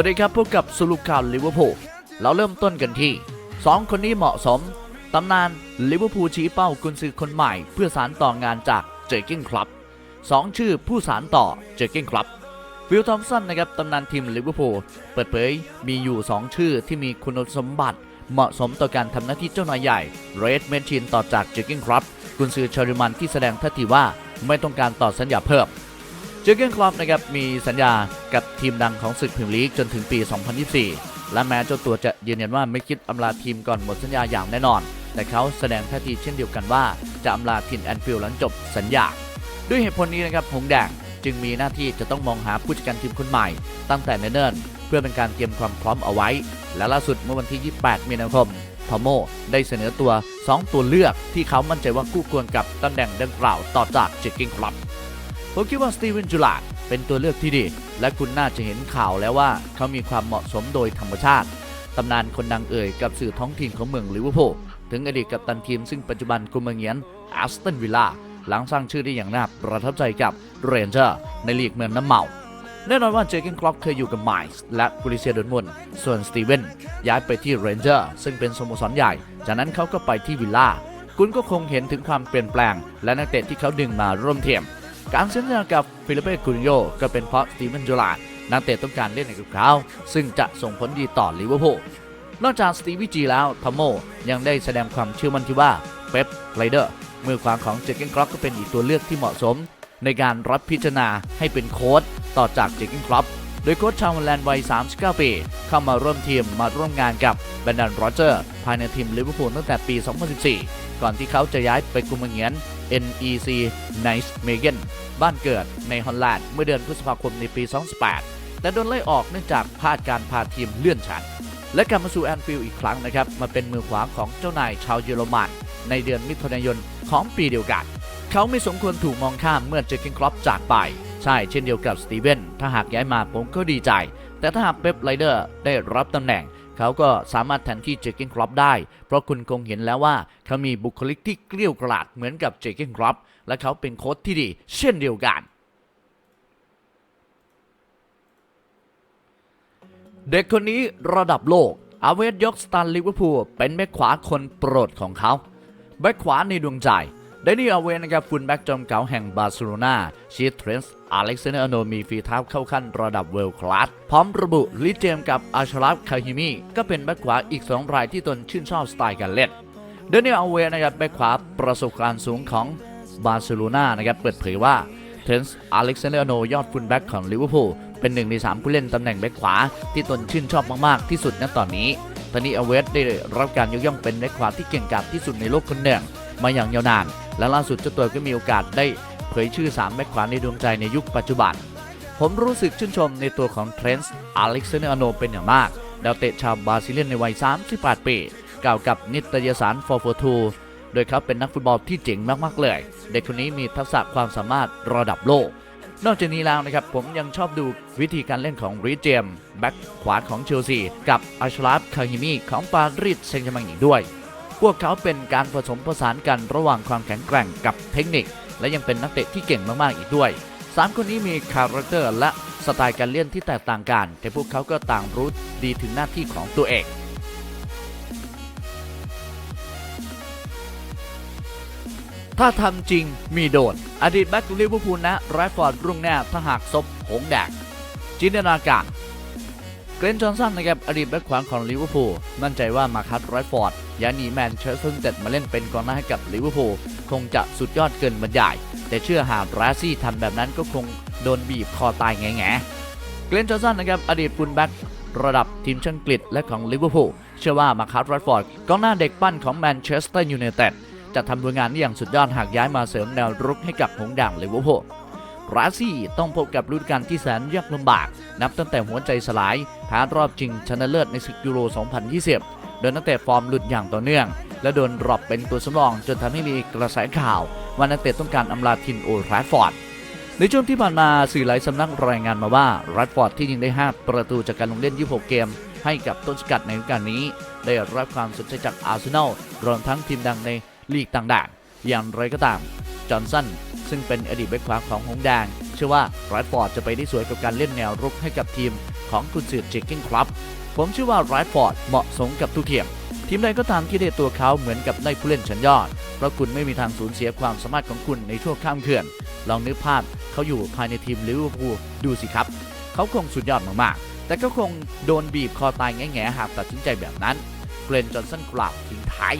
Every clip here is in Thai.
วัสดีครับพบกับสรุปข่าวลิเวอร์พูลเราเริ่มต้นกันที่ 2 คนนี้เหมาะสม ตำนานลิเวอร์พูลชี้เป้ากุนซือคนใหม่ เพื่อสารต่องานจากเจอร์เกนคลับ2ชื่อผู้สารต่อเจอร์เกนคลับวิลทอมสันนะครับตำนานทีมลิเวอร์พูลเปิดเผยมีอยู่ 2 ชื่อที่มีคุณสมบัติเหมาะสมต่อการทำหน้าที่เจ้านายใหญ่เรดเมนชินต่อจากเจอร์เกนคลับกุนซือเชอริมันที่แสดงท่าทีว่าไม่ต้องการต่อสัญญาเพิ่ม เจอเกนคลอปนะครับมีสัญญากับทีมดังของศึกพรีเมียร์ลีกจนถึงปี 2024 และแม้เจ้าตัวจะยืนยันว่าไม่คิดอำลาทีมก่อนหมดสัญญาอย่างแน่นอน แต่เขาแสดงท่าทีเช่นเดียวกันว่าจะอำลาทีมแอนฟิลด์หลังจบสัญญา ด้วยเหตุผลนี้นะครับหงแดงจึงมีหน้าที่จะต้องมองหาผู้จัดการทีมคนใหม่ ตั้งแต่เนิ่นๆเพื่อเป็นการเตรียมความพร้อมเอาไว้ และล่าสุดเมื่อวันที่ 28 มีนาคมพอโมได้เสนอตัว 2 ตัวเลือกที่เขามั่นใจว่าคู่ควรกับตำแหน่งดังกล่าวต่อจากเจอร์เกนคลับ ผมคิดว่าสตีเวนจูลาดเป็นตัวเลือกที่ดี และคุณน่าจะเห็นข่าวแล้วว่าเขามีความเหมาะสมโดยธรรมชาติ ตำนานคนดังเอ่ยกับสื่อท้องถิ่นของเมืองลิเวอร์พูลถึงอดีตกัปตันทีมซึ่งปัจจุบันกุมเงียนแอสตันวิลล่าหลังสร้างชื่อได้อย่างน่าประทับใจกับเรนเจอร์ในลีกเมืองน้ำเมาแน่นอนว่าเจอร์เกนคล็อปเคยอยู่กับไมส์และบริเซียดอร์ทมุนส่วนสตีเวนย้ายไปที่เรนเจอร์ซึ่งเป็นสโมสรใหญ่ จากนั้นเขาก็ไปที่วิลล่าคุณก็คงเห็นถึงความเปลี่ยนแปลง และนักเตะที่เขาดึงมาร่วมทีม การเซ็นสัญญากับฟิลิปเป้คูรินโยก็เป็นเพราะสตีเวนจูลาดนักเตะต้องการเล่นในกับเขาซึ่งจะส่งผลดีต่อลิเวอร์พูลนอกจากสตีวีจีแล้วทอมโมยังได้แสดงความเชื่อมั่นที่ว่าเป๊ปไรเดอร์มือขวาของเจเกนคล็อปก็เป็นอีกตัวเลือกที่เหมาะสม ในการรับพิจารณาให้เป็นโค้ชต่อจากเจเกนคล็อปโดยโค้ชชาวฮอลแลนด์วัย 39 ปี เข้ามาร่วมทีมมาร่วมงานกับแบรนดันโรเจอร์ ภายในทีมลิเวอร์พูลตั้งแต่ปี 2014 ก่อนที่เขาจะย้ายไปกุมเงียน NEC Nice m e g a n บ้านเกิดในฮอลแลนด์เมื่อเดือนพฤษภาคมในปี 2018 แต่โดนไล่ออกเนื่องจากพลาดการพาทีมเลื่อนชั้น และกลับมาสู่แอนฟิลด์อีกครั้งนะครับ มาเป็นมือขวาของเจ้านายชาวเยอรมัน ในเดือนมิถุนายนของปีเดียวกัน เขาไม่สมควรถูกมองข้ามเมื่อเจอร์เกนครอปจากไป ใช่เช่นเดียวกับสตีเวนถ้าหากย้ายมาผมก็ดีใจ แต่ถ้าหากเป๊ปไรเดอร์ได้รับตำแหน่ง เขาก็สามารถแทนที่เจอร์เกนครอปได้ เพราะคุณคงเห็นแล้วว่าเขามีบุคลิกที่เกลี้ยวกราดเหมือนกับเจอร์เกนครอปและเขาเป็นโค้ชที่ดี เช่นเดียวกัน เด็กคนนี้ระดับโลก อาเวสยกสตันลิเวอร์พูลเป็นแบ็คขวาคนโปรดของเขาแบ็คขวาในดวงใจ ดนี่อาเวสนะครับฟุลแบ็กจอมเก่าแห่งบาร์เซโลนาชีทเทรนส์อเล็กซานเดอร์โนมีฝีเท้าเข้าขั้นระดับเวลคลาสพร้อมระบุลิเจมกับอาชราฟคาฮิมีก็เป็นแบ็คขวาอีก 2 รายที่ตนชื่นชอบสไตล์การเล่นเดนิเออาเวสนะครับแบ็คขวาประสบการณ์สูงของบาร์เซโลนานะครับเปิดเผยว่าเทรนส์อเล็กซานเดอร์โนยอดฟุลแบ็กของลิเวอร์พูลเป็นหนึ่งในสามผู้เล่นตำแหน่งแบ็คขวาที่ตนชื่นชอบมากๆที่สุดณตอนนี้ตอนนี้อเวสได้รับการยกย่องเป็นแบ็คขวาที่เก่งกาจที่สุดในโลกคนหนึ่งมาอย่างยาวนาน และล่าสุดเจ้าตัวก็มีโอกาสได้เผยชื่อ 3 แบ็คขวาในดวงใจในยุคปัจจุบัน ผมรู้สึกชื่นชมในตัวของเทรนส์อเล็กซานเดอร์โนเป็นอย่างมาก ดาวเตะชาวบราซิเลียนในวัย 38 ปีกล่าวกับนิตยสาร 442 โดยเขาเป็นนักฟุตบอลที่เจ๋งมากๆเลย เด็กคนนี้มีทักษะความสามารถระดับโลก นอกจากนี้แล้วนะครับ ผมยังชอบดูวิธีการเล่นของรีเจมแบ็คขวาของเชลซี กับอัชราฟคาฮิมีของปารีสเซงต์แชร์แมงอีกด้วย พวกเขาเป็นการผสมผสานกันระหว่างความแข็งแกร่งกับเทคนิค และยังเป็นนักเตะที่เก่งมากๆอีกด้วย 3 คนนี้มีคาแรคเตอร์และสไตล์การเล่นที่แตกต่างกัน แต่พวกเขาก็ต่างรู้ดีถึงหน้าที่ของตัวเองถ้าทำจริงมีโดน อดีตแบ็คลิเวอร์พูลนะไรฟอร์ดรุ่งหน้าถ้าหากซบหงแดงจินตนาการ เกรนจอนสันนะครับ อดีตแบ็คขวาของลิเวอร์พูลมั่นใจว่ามาคัตไรฟอร์ด ย้ายหนีแมนเชสเตอร์ยูไนเต็ดมาเล่นเป็นกองหน้าให้กับลิเวอร์พูลคงจะสุดยอดเกินบรรยาย แต่เชื่อหากราซี่ทำแบบนั้นก็คงโดนบีบคอตายแง่ๆเกรนจอห์นสันนะครับอดีตฟุลแบ็คระดับทีมชาติอังกฤษและของลิเวอร์พูลเชื่อว่ามาคัตไรฟอร์ดกองหน้าเด็กปั้นของแมนเชสเตอร์ยูไนเต็ดจะทำผลงานได้อย่างสุดยอดหากย้ายมาเสริมแนวรุกให้กับหงด่างลิเวอร์พูลราซี่ต้องพบกับฤดูกาลที่แสนยากลำบาก นับตั้งแต่หัวใจสลายแพ้รอบชิงชนะเลิศในศึกยูโร 2020 โดยนักเตะฟอร์มหลุดอย่างต่อเนื่อง และโดนดรอปเป็นตัวสำรอง จนทำให้มีกระแสข่าวว่านักเตะต้องการอำลาทินโอแราฟฟอร์ดในช่วงที่ผ่านมาสื่อหลายสำนักรายงานมาว่ารัดฟอร์ดที่ยิงได้ 5 ประตูจากการลงเล่น 26 เกม ให้กับต้นสกัดในฤดูกาลนี้ ได้รับความสนใจจากอาร์เซนอลรวมทั้งทีมดังในลีกต่างๆ อย่างไรก็ตาม จอห์นสันซึ่งเป็นอดีตแบ็คขวาของหงส์แดง เชื่อว่ารัดฟอร์ดจะไปได้สวยกับการเล่นแนวรุกให้กับทีมของกุนซือเจกิ้งครับผมเชื่อว่าไรฟอร์ดเหมาะสมกับทุกทีม ทีมใดก็ตามที่ได้ตัวเขาเหมือนกับได้ผู้เล่นชั้นยอด เพราะคุณไม่มีทางสูญเสียความสามารถของคุณในช่วงข้ามเขื่อนลองนึกภาพเขาอยู่ภายในทีมลิเวอร์พูลดูสิครับ เขาคงสุดยอดมากๆ แต่ก็คงโดนบีบคอตายแง่ๆหากตัดสินใจแบบนั้นเกรนจอห์นสันกล่าวทิ้งท้าย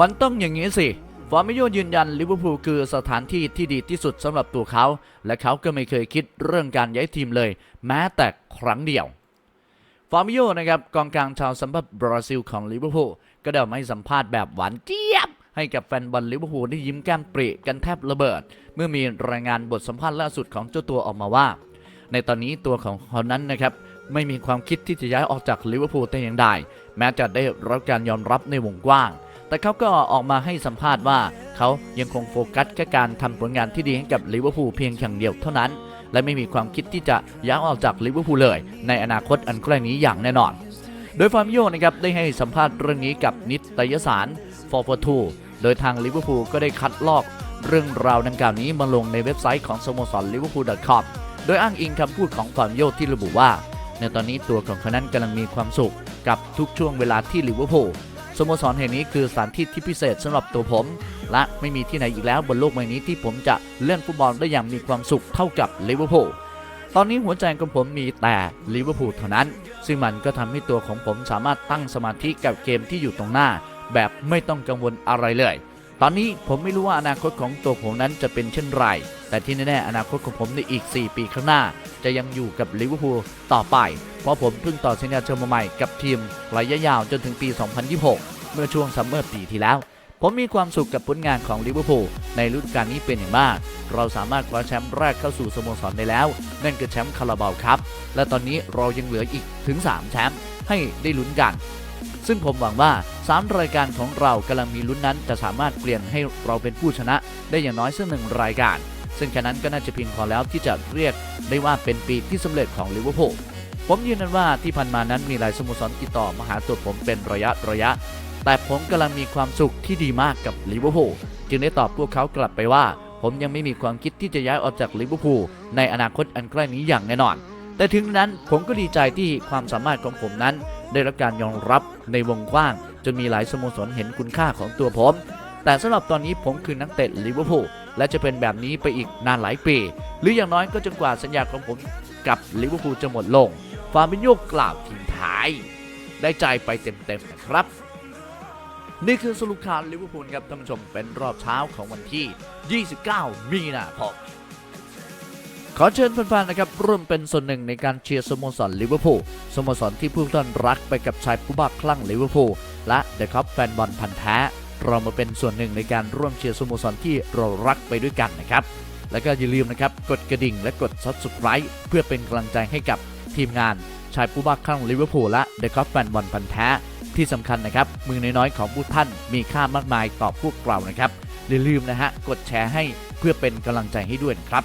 มันต้องอย่างนี้สิ ฟอร์มิโยยืนยันลิเวอร์พูลคือสถานที่ที่ดีที่สุดสำหรับตัวเขา และเขาก็ไม่เคยคิดเรื่องการย้ายทีมเลย แม้แต่ครั้งเดียวฟอร์มิโยนะครับกองกลางชาวสัมผัสบราซิลของลิเวอร์พูลก็ได้ออกมาให้สัมภาษณ์แบบหวานเจี๊ยบ ให้กับแฟนบอลลิเวอร์พูลได้ยิ้มแก้มปริกันแทบระเบิด เมื่อมีรายงานบทสัมภาษณ์ล่าสุดของเจ้าตัวออกมาว่า ในตอนนี้ตัวของเขานั้นนะครับไม่มีความคิดที่จะย้ายออกจากลิเวอร์พูลแต่อย่างใดแม้จะได้รับการยอมรับในวงกว้าง แต่เขาก็ออกมาให้สัมภาษณ์ว่าเขายังคงโฟกัสแค่การทำผลงานที่ดีให้กับลิเวอร์พูลเพียงอย่างเดียวเท่านั้น และไม่มีความคิดที่จะย้ายออกจากลิเวอร์พูลเลย ในอนาคตอันใกล้นี้อย่างแน่นอน โดยฟาร์มิโยนะครับได้ให้สัมภาษณ์เรื่องนี้กับนิตยสาร for for two โดยทางลิเวอร์พูลก็ได้คัดลอกเรื่องราวดังกล่าวนี้มาลงในเว็บไซต์ของสโมสร liverpool.com โดยอ้างอิงคำพูดของฟาร์มิโยที่ระบุว่า ในตอนนี้ตัวของเขานั้นกำลังมีความสุขกับทุกช่วงเวลาที่ลิเวอร์พูล สโมสรแห่งนี้คือสถานที่ที่พิเศษสำหรับตัวผม และไม่มีที่ไหนอีกแล้วบนโลกใบนี้ที่ผมจะเล่นฟุตบอลได้อย่างมีความสุขเท่ากับลิเวอร์พูลตอนนี้หัวใจของผมมีแต่ลิเวอร์พูลเท่านั้น ซึ่งมันก็ทำให้ตัวของผมสามารถตั้งสมาธิกับเกมที่อยู่ตรงหน้า แบบไม่ต้องกังวลอะไรเลย ตอนนี้ผมไม่รู้ว่าอนาคตของตัวผมนั้นจะเป็นเช่นไร แต่ที่แน่ๆอนาคตของผมในอีก 4 ปีข้างหน้า จะยังอยู่กับลิเวอร์พูลต่อไป เพราะผมเพิ่งต่อสัญญาเช่ามาใหม่กับทีมระยะยาวจนถึงปี 2026 เมื่อช่วงซัมเมอร์ปีที่แล้ว ผมมีความสุขกับผลงานของลิเวอร์พูลในฤดูกาลนี้เป็นอย่างมาก เราสามารถคว้าแชมป์แรกเข้าสู่สโมสรได้แล้ว นั่นคือแชมป์คาราบาวครับ และตอนนี้เรายังเหลืออีกถึง 3 แชมป์ให้ได้ลุ้นกัน ซึ่งผมหวังว่า 3 รายการของเรากำลังมีลุ้นนั้น จะสามารถเปลี่ยนให้เราเป็นผู้ชนะ ได้อย่างน้อยสักหนึ่งรายการ ซึ่งแค่นั้นก็น่าจะเพียงพอแล้วที่จะเรียกได้ว่าเป็นปีที่สำเร็จของลิเวอร์พูลผมยืนยันว่าที่ผ่านมานั้นมีหลายสโมสรติดต่อมาหาตัวผมเป็นระยะระยะ แต่ผมกำลังมีความสุขที่ดีมากกับลิเวอร์พูลจึงได้ตอบพวกเขากลับไปว่า ผมยังไม่มีความคิดที่จะย้ายออกจากลิเวอร์พูลในอนาคตอันใกล้นี้อย่างแน่นอน แต่ถึงนั้นผมก็ดีใจที่ความสามารถของผมนั้น ได้รับการยอมรับในวงกว้าง จนมีหลายสโมสรเห็นคุณค่าของตัวผม แต่สำหรับตอนนี้ผมคือนักเตะลิเวอร์พูลและจะเป็นแบบนี้ไปอีกนานหลายปี หรืออย่างน้อยก็จนกว่าสัญญาของผมกับลิเวอร์พูลจะหมดลง ฟาบินโยกล่าวทิ้งท้าย ได้ใจไปเต็มๆนะครับ นี่คือสรุปข่าวลิเวอร์พูลครับท่านผู้ชมเป็นรอบเช้าของวันที่ 29 มีนาคม ขอเชิญแฟนๆนะครับร่วมเป็นส่วนหนึ่งในการเชียร์สโมสรลิเวอร์พูลสโมสรที่ผู้ท่านรักไปกับชายผู้บ้าคลั่งลิเวอร์พูลและเดอะคัพแฟนบอลพันธ์แท้ เรามาเป็นส่วนหนึ่งในการร่วมเชียร์สโมสรที่เรารักไปด้วยกันนะครับ แล้วก็อย่าลืมนะครับกดกระดิ่งและกด subscribe เพื่อเป็นกำลังใจให้กับทีมงานชายผู้บ้าคลั่งลิเวอร์พูลและเดอะคัพแฟนบอลพันธ์แท้ ที่สำคัญนะครับมือน้อยๆของผู้ท่านมีค่ามากมายต่อพวกเรานะครับอย่าลืมนะฮะกดแชร์ให้เพื่อเป็นกำลังใจให้ด้วยนะครับ